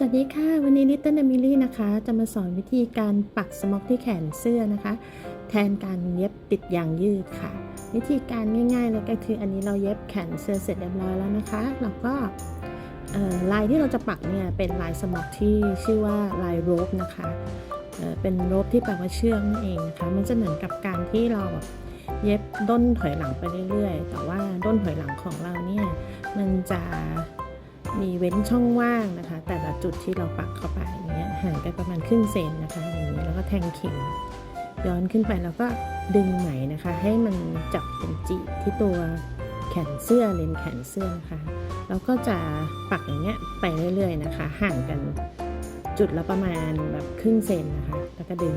สวัสดีค่ะ วันนี้ลิตเติ้ล m มิลี่นะคะ จะมาสอนวิธีการปักสม็อกที่แขนเสื้อนะคะ แทนการเย็บติดยางยืดค่ะ วิธีการง่ายๆเลยก็คืออันนี้เราเย็บแขนเสื้อเสร็จเรียบร้อยแล้วนะคะแล้วก็ลายที่เราจะปักเนี่ยเป็นลายสม็อกที่ชื่อว่าลายโรบนะคะเเป็นโรบที่แปลว่าเชือกนั่นเองนะคะมันจะเหมือนกับการที่เราแบบเย็บด้นถอยหลังไปเรื่อยๆ แต่ว่าด้นถอยหลังของเราเนี่ยมันจะ มีเว้นช่องว่างนะคะ แต่ละจุดที่เราปักเข้าไปอย่างเงี้ยห่างกันประมาณครึ่งเซนนะคะอย่างนี้แล้วก็แทงเข็มย้อนขึ้นไปแล้วก็ดึงไหมนะคะ ให้มันจับเป็นจีบที่ตัวแขนเสื้อเลนแขนเสื้อนะคะแล้วก็จะปักอย่างเงี้ยไปเรื่อยๆนะคะ ห่างกันจุดละประมาณแบบครึ่งเซนนะคะ แล้วก็ดึง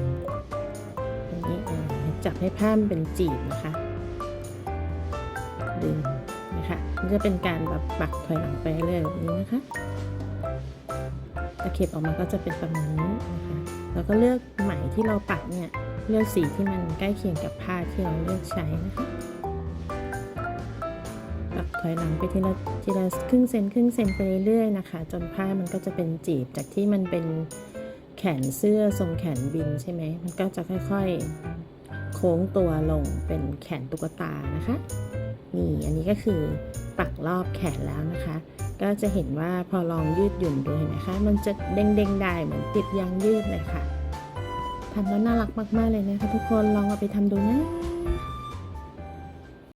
อย่างนี้จับให้ผ้ามันเป็นจีบนะคะ ดึง นะคะมันจะเป็นการแบบปักถอยหลังไปเรื่อยแบบนี้นะคะตะเข็บออกมาก็จะเป็นประมาณนี้นะคะแล้วก็เลือกไหมที่เราปักเนี่ยเลือกสีที่มันใกล้เคียงกับผ้าที่เราเลือกใช้นะคะปักถอยหลังไปทีละทีละครึ่งเซนครึ่งเซนไปเรื่อยๆนะคะ จนผ้ามันก็จะเป็นจีบจากที่มันเป็นแขนเสื้อทรงแขนบินใช่ไหมมันก็จะค่อยๆ โค้งตัวลงเป็นแขนตุ๊กตานะคะ นี่ อันนี้ก็คือปักรอบแขนแล้วนะคะ ก็จะเห็นว่าพอลองยืดหยุ่นดูเห็นไหมคะ มันจะเด้งๆได้เหมือนติดยางยืดเลยค่ะทำแล้วน่ารักมากๆเลยนะคะทุกคนลองเอาไปทำดูนะ